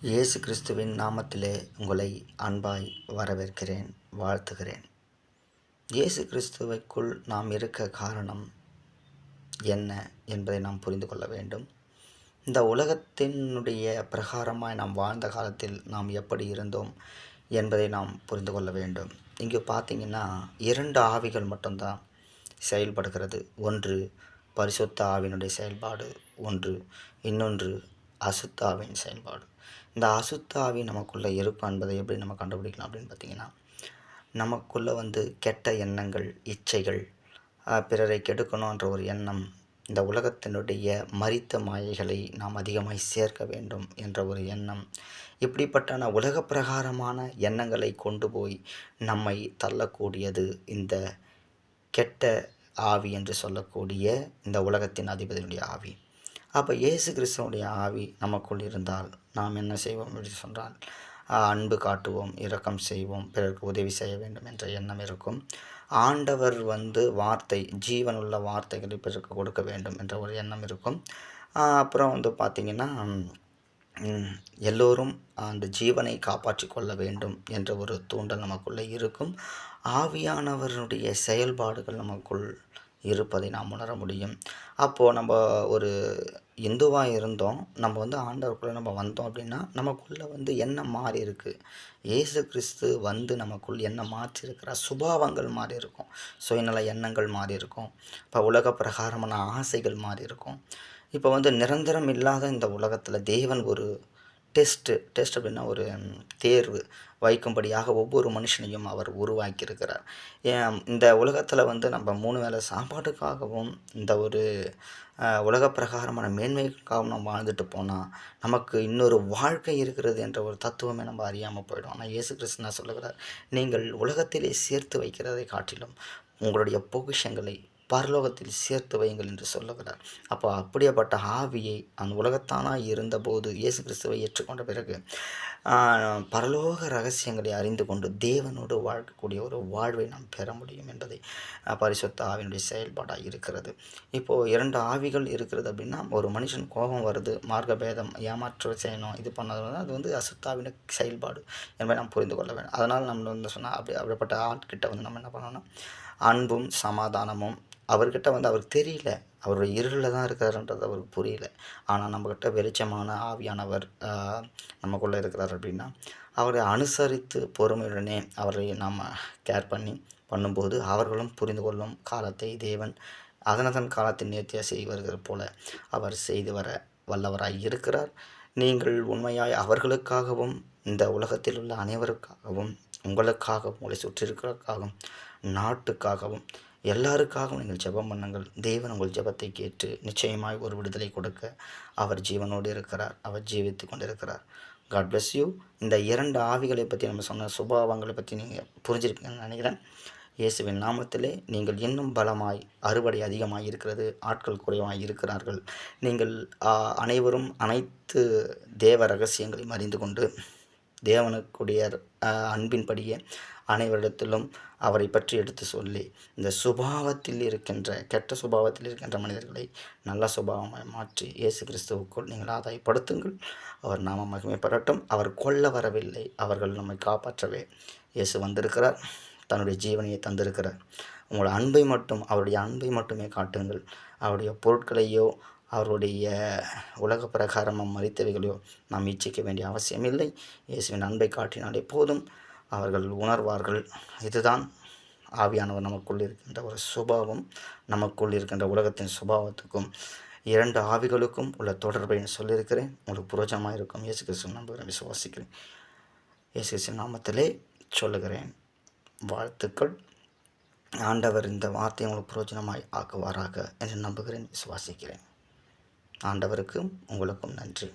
இயேசு கிறிஸ்துவின் நாமத்திலே உங்களை அன்பாய் வரவேற்கிறேன் வாழ்த்துகிறேன். இயேசு கிறிஸ்துவைக்குள் நாம் இருக்க காரணம் என்ன என்பதை நாம் புரிந்து கொள்ள வேண்டும். இந்த உலகத்தினுடைய பிரகாரமாய் நாம் வாழ்ந்த காலத்தில் நாம் எப்படி இருந்தோம் என்பதை நாம் புரிந்து கொள்ள வேண்டும். இங்கே பார்த்தீங்கன்னா இரண்டு ஆவிகள் மட்டும்தான் செயல்படுகிறது. ஒன்று பரிசுத்த ஆவினுடைய செயல்பாடு ஒன்று இன்னொன்று அசுத்தாவின் செயல்பாடு. இந்த அசுத்த ஆவி நமக்குள்ளே இருக்கும் என்பதை எப்படி நம்ம கண்டுபிடிக்கலாம் அப்படின்னு பார்த்தீங்கன்னா நமக்குள்ளே வந்து கெட்ட எண்ணங்கள் இச்சைகள் பிறரை கெடுக்கணுன்ற ஒரு எண்ணம் இந்த உலகத்தினுடைய மரித்த மாயைகளை நாம் அதிகமாய் சேர்க்க வேண்டும் என்ற ஒரு எண்ணம் இப்படிப்பட்டான உலக பிரகாரமான எண்ணங்களை கொண்டு போய் நம்மை தள்ளக்கூடியது இந்த கெட்ட ஆவி என்று சொல்லக்கூடிய இந்த உலகத்தின் அதிபதியினுடைய ஆவி. அப்போ இயேசு கிறிஸ்துவனுடைய ஆவி நமக்குள் இருந்தால் நாம் என்ன செய்வோம் என்று சொன்னால் அன்பு காட்டுவோம் இரக்கம் செய்வோம் பிறருக்கு உதவி செய்ய வேண்டும் என்ற எண்ணம் இருக்கும். ஆண்டவர் வந்து வார்த்தை ஜீவனுள்ள வார்த்தைகளை பிறருக்கு கொடுக்க வேண்டும் என்ற ஒரு எண்ணம் இருக்கும். அப்புறம் வந்து பார்த்திங்கன்னா எல்லோரும் அந்த ஜீவனை காப்பாற்றி கொள்ள வேண்டும் என்ற ஒரு தூண்டல் நமக்குள்ளே இருக்கும். ஆவியானவருடைய செயல்பாடுகள் நமக்குள் இருப்பதை நாம் உணர முடியும். அப்போது நம்ம ஒரு இந்துவாக இருந்தோம். நம்ம வந்து ஆண்டவருக்குள்ளே நம்ம வந்தோம் அப்படின்னா நமக்குள்ளே வந்து என்ன மாறி இருக்குது இயேசு கிறிஸ்து வந்து நமக்குள் என்ன மாற்றிருக்கிற சுபாவங்கள் மாறி இருக்கும். சுயநல எண்ணங்கள் மாறி இருக்கும். இப்போ உலக பிரகாரமான ஆசைகள் மாறி இருக்கும். இப்போ வந்து நிரந்தரம் இல்லாத இந்த உலகத்தில் தேவன் ஒரு டெஸ்ட்டு டெஸ்ட் அப்படின்னா ஒரு தேர்வு வைக்கும்படியாக ஒவ்வொரு மனுஷனையும் அவர் உருவாக்கியிருக்கிறார். இந்த உலகத்தில் வந்து நம்ம மூணு வேளை சாப்பாட்டுக்காகவும் இந்த ஒரு உலக பிரகாரமான மேன்மைக்காகவும் நம்ம வாழ்ந்துட்டு போனால் நமக்கு இன்னொரு வாழ்க்கை இருக்கிறது என்ற ஒரு தத்துவமே நம்ம அறியாமல் போயிடும். ஆனால் இயேசு கிருஷ்ணா சொல்லுகிறார்? நீங்கள் உலகத்திலே சேர்த்து வைக்கிறதை காட்டிலும் உங்களுடைய பொக்கிஷங்களை பரலோகத்தில் சேர்த்து வையுங்கள் என்று சொல்லுகிறார். அப்போ அப்படியேப்பட்ட ஆவியை அந்த உலகத்தானாக இருந்தபோது இயேசு கிறிஸ்துவை ஏற்றுக்கொண்ட பிறகு பரலோக ரகசியங்களை அறிந்து கொண்டு தேவனோடு வாழக்கூடிய ஒரு வாழ்வை நாம் பெற முடியும் என்பதை பரிசுத்த ஆவியினுடைய செயல்பாடாக இருக்கிறது. இப்போது இரண்டு ஆவிகள் இருக்கிறது அப்படின்னா ஒரு மனுஷன் கோபம் வருது மார்க்கபேதம் ஏமாற்ற செய்யணும் இது பண்ணது அது வந்து அசுத்தாவின செயல்பாடு என்பதை நாம் புரிந்து கொள்ள வேண்டும். அதனால் நம்ம வந்து சொன்னால் அப்படி அப்படிப்பட்ட ஆட்கிட்ட வந்து நம்ம என்ன பண்ணணும்னா அன்பும் சமாதானமும் அவர்கிட்ட வந்து அவருக்கு தெரியல. அவருடைய இருளில் தான் இருக்காருன்றது அவருக்கு புரியல. ஆனால் நம்மக்கிட்ட வெளிச்சமான ஆவியானவர் நமக்குள்ளே இருக்கிறார் அப்படின்னா அவரை அனுசரித்து பொறுமையுடனே அவரை நாம் கேர் பண்ணி பண்ணும்போது அவர்களும் புரிந்து கொள்ளும் காலத்தை தேவன் அதனதன் காலத்தின் நேர்த்தியாக செய்து போல அவர் செய்து வர வல்லவராய் இருக்கிறார். நீங்கள் உண்மையாய் அவர்களுக்காகவும் இந்த உலகத்தில் உள்ள அனைவருக்காகவும் உங்களுக்காகவும் உங்களை சுற்றியிருக்கிறதுக்காகவும் நாட்டுக்காகவும் எல்லாருக்காகவும் நீங்கள் ஜெபம் பண்ணுங்கள். தேவன் உங்கள் ஜெபத்தை கேட்டு நிச்சயமாய் ஒரு விடுதலை கொடுக்க அவர் ஜீவனோடு இருக்கிறார் அவர் ஜீவித்து கொண்டிருக்கிறார். காட் பிளஸ் யூ இந்த இரண்டு ஆவிகளை பற்றி நம்ம சொன்ன சுபாவங்களை பற்றி நீங்கள் புரிஞ்சிருப்பீங்கன்னு நினைக்கிறேன். இயேசுவின் நாமத்திலே நீங்கள் இன்னும் பலமாய் அறுவடை அதிகமாக இருக்கிறது ஆட்கள் குறைவாக இருக்கிறார்கள். நீங்கள் அனைவரும் அனைத்து தேவ ரகசியங்களையும் அறிந்து கொண்டு தேவனுக்குடைய அன்பின்படியே அனைவரிடத்திலும் அவரை பற்றி எடுத்து சொல்லி இந்த சுபாவத்தில் இருக்கின்ற கெட்ட சுபாவத்தில் இருக்கின்ற மனிதர்களை நல்ல சுபாவமாக மாற்றி இயேசு கிறிஸ்துவுக்குள் நீங்கள் ஆதாயப்படுத்துங்கள். அவர் நாம மகிமைப்படட்டும் அவர் கொல்ல வரவில்லை. அவர்கள் நம்மை காப்பாற்றவே இயேசு வந்திருக்கிறார். தன்னுடைய ஜீவனையை தந்திருக்கிறார். உங்களோட அன்பை மட்டும் அவருடைய அன்பை மட்டுமே காட்டுங்கள். அவருடைய பொருட்களையோ அவருடைய உலக பிரகாரமாக மறித்தவைகளையோ நாம் இச்சிக்க வேண்டிய அவசியமில்லை இயேசுவின் அன்பை காட்டினாலே போதும். அவர்கள் உணர்வார்கள். இதுதான் ஆவியானவர் நமக்குள் இருக்கின்ற ஒரு சுபாவம். நமக்குள் இருக்கின்ற உலகத்தின் சுபாவத்துக்கும் இரண்டு ஆவிகளுக்கும் உள்ள தொடர்பை சொல்லியிருக்கிறேன். உங்களுக்கு புரோஜனமாக இருக்கும். இயேசு கிறிஸ்து நம்புகிறேன் விசுவாசிக்கிறேன். இயேசு கிறிஸ்து நாமத்திலே சொல்லுகிறேன். வாழ்த்துக்கள். ஆண்டவர் இந்த வார்த்தையை உங்களுக்கு புரோஜனமாய் ஆக்குவாராக என்று நம்புகிறேன் விசுவாசிக்கிறேன். ஆண்டவருக்கும் உங்களுக்கும் நன்றி.